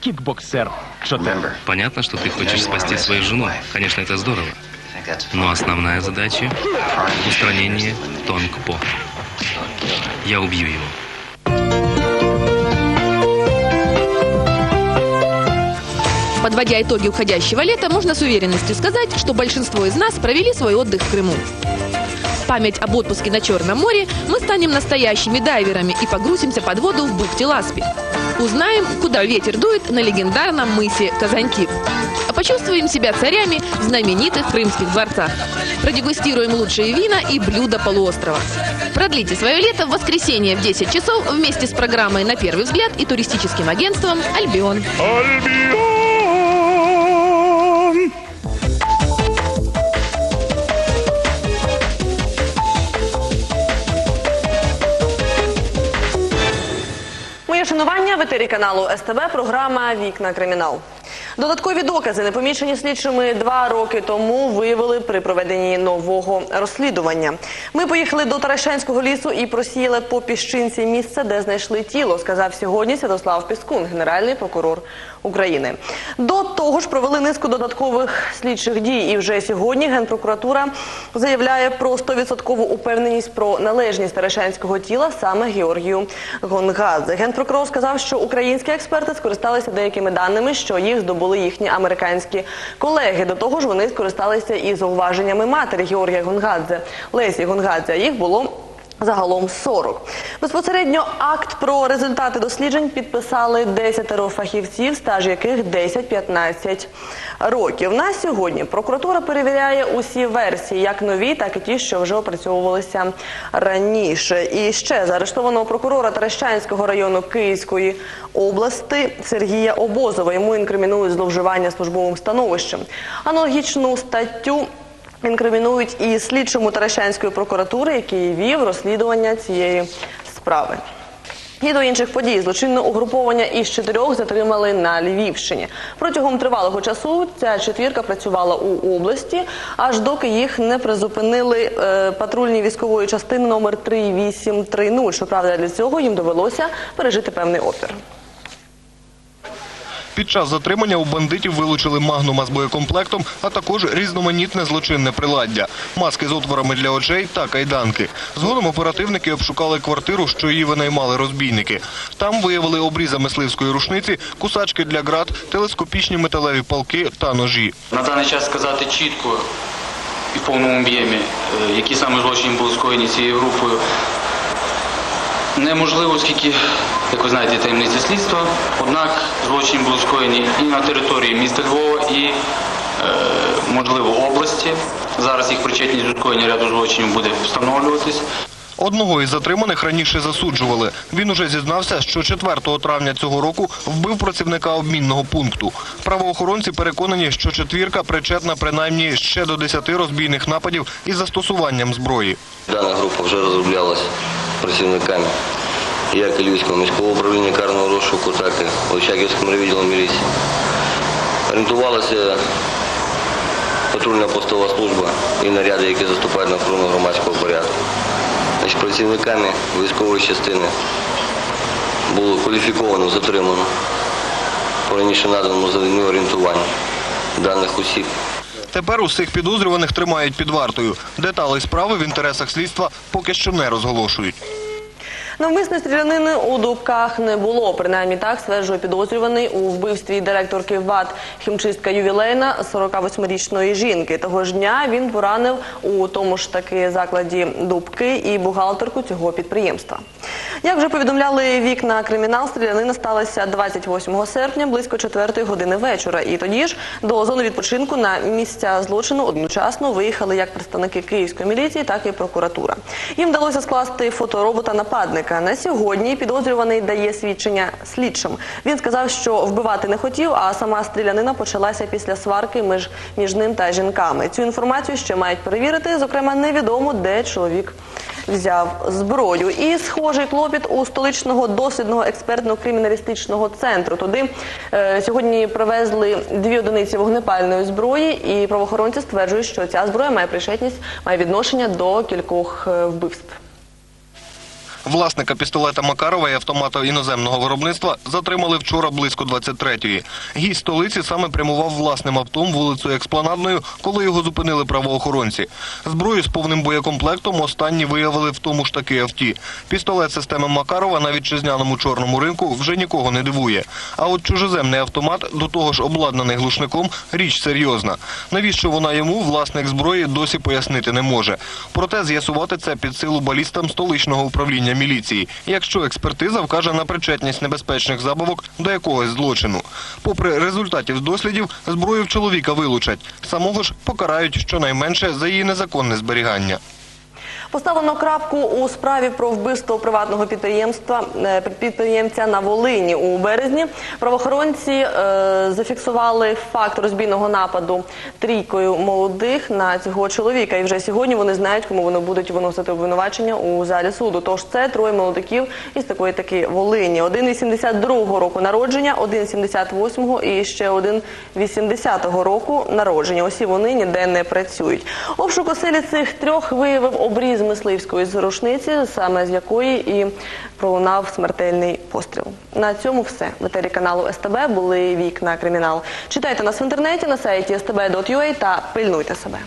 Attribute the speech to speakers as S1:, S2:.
S1: кикбоксер. Что-то.
S2: Понятно, что ты хочешь спасти свою жену. Конечно, это здорово. Но основная задача – устранение Тонг-По. Я убью его.
S3: Подводя итоги уходящего лета, можно с уверенностью сказать, что большинство из нас провели свой отдых в Крыму. В память об отпуске на Черном море мы станем настоящими дайверами и погрузимся под воду в бухте Ласпи. Узнаем, куда ветер дует на легендарном мысе Казаньки. А почувствуем себя царями в знаменитых крымских дворцах. Продегустируем лучшие вина и блюда полуострова. Продлите свое лето в воскресенье в 10 часов вместе с программой «На первый взгляд» и туристическим агентством «Альбион».
S4: Моє шанування СТВ СТБ. Програма Вікна кримінал. Додаткові докази, непомічені слідчими два роки тому, виявили при проведенні нового розслідування. Ми поїхали до Таращанського лісу і просіяли по піщинці місце, де знайшли тіло, сказав сьогодні Святослав Піскун, генеральний прокурор України. До того ж, провели низку додаткових слідчих дій. І вже сьогодні генпрокуратура заявляє про 100% упевненість про належність Таращанського тіла саме Георгію Гонгадзе. Генпрокурор сказав, що українські експерти скористалися деякими даними, що їх здобули їхні американські колеги. До того ж, вони скористалися і зауваженнями матері Георгія Гонгадзе Лесі Гонгадзе. Їх було Загалом 40. Безпосередньо акт про результати досліджень підписали 10 фахівців, стаж яких 10-15 років. На сьогодні прокуратура перевіряє усі версії, як нові, так і ті, що вже опрацьовувалися раніше. І ще заарештованого прокурора Терещанського району Київської області Сергія Обозова. Йому інкримінують зловживання службовим становищем. Аналогічну статтю інкримінують і слідчому Таращанської прокуратури, який вів розслідування цієї справи. І до інших подій злочинне угруповання із чотирьох затримали на Львівщині. Протягом тривалого часу ця четвірка працювала у області, аж доки їх не призупинили е, патрульні військової частини номер 3830. Щоправда, для цього їм довелося пережити певний опір.
S5: Під час затримання у бандитів вилучили магнума з боєкомплектом, а також різноманітне злочинне приладдя, маски з отворами для очей та кайданки. Згодом оперативники обшукали квартиру, що її винаймали розбійники. Там виявили обріза мисливської рушниці, кусачки для град, телескопічні металеві палки та ножі.
S6: На даний час сказати чітко і в повному об'ємі, е, які саме злочини були скоєні цією групою, неможливо, оскільки, як ви знаєте, таємниця слідства. Однак злочини були скоєні і на території міста Львова, і, е, можливо, області. Зараз їх причетність до скоєння ряду злочинів буде встановлюватись.
S5: Одного із затриманих раніше засуджували. Він уже зізнався, що 4 травня цього року вбив працівника обмінного пункту. Правоохоронці переконані, що четвірка причетна принаймні ще до 10 розбійних нападів із застосуванням зброї.
S7: Дана група вже розроблялась працівниками як і Львівського міського управління карного розшуку, так і Очаківським відділом міліції. Орієнтувалася патрульна постова служба і наряди, які заступають на охорону громадського порядку. Значить, працівниками військової частини було кваліфіковано затримано по раніше наданому заданню орієнтуванню даних осіб.
S5: Тепер усіх підозрюваних тримають під вартою. Деталі справи в інтересах слідства поки що не розголошують.
S4: Навмисної стрілянини у Дубках не було. Принаймні так стверджує підозрюваний у вбивстві директорки ВАТ хімчистка ювілейна 48-річної жінки. Того ж дня він поранив у тому ж таки закладі Дубки і бухгалтерку цього підприємства. Як вже повідомляли вікна кримінал, стрілянина сталася 28 серпня близько 4 години вечора. І тоді ж до зони відпочинку на місця злочину одночасно виїхали як представники київської міліції, так і прокуратура. Їм вдалося скласти фоторобота нападника. На сьогодні підозрюваний дає свідчення слідчим. Він сказав, що вбивати не хотів, а сама стрілянина почалася після сварки між, між ним та жінками. Цю інформацію ще мають перевірити. Зокрема, невідомо, де чоловік взяв зброю. І схожий клопіт у столичного дослідного експертно-криміналістичного центру. Туди е, сьогодні привезли дві одиниці вогнепальної зброї, і правоохоронці стверджують, що ця зброя має причетність, має відношення до кількох е, вбивств.
S5: Власника пістолета Макарова і автомата іноземного виробництва затримали вчора близько 23-ї. Гість столиці саме прямував власним автом вулицею Експланадною, коли його зупинили правоохоронці. Зброю з повним боєкомплектом останні виявили в тому ж таки авті. Пістолет системи Макарова на вітчизняному чорному ринку вже нікого не дивує. А от чужоземний автомат, до того ж обладнаний глушником, річ серйозна. Навіщо вона йому, власник зброї, досі пояснити не може. Проте з'ясувати це під силу балістам столичного управління міліції, якщо експертиза вкаже на причетність небезпечних забавок до якогось злочину. Попри результатів дослідів, зброю в чоловіка вилучать. Самого ж покарають щонайменше за її незаконне зберігання.
S4: Поставлено крапку у справі про вбивство приватного підприємства е, підприємця на Волині у березні. Правоохоронці е, зафіксували факт розбійного нападу трійкою молодих на цього чоловіка. І вже сьогодні вони знають, кому вони будуть виносити обвинувачення у залі суду. Тож це троє молодиків із такої таки Волині. Один 82-го року народження, один 78-го і ще один 80-го року народження. Усі вони ніде не працюють. Обшук оселі цих трьох виявив обріз мисливської з рушниці, саме з якої і пролунав смертельний постріл. На цьому все. В етері каналу СТБ були вікна кримінал. Читайте нас в інтернеті на сайті stb.ua та пильнуйте себе.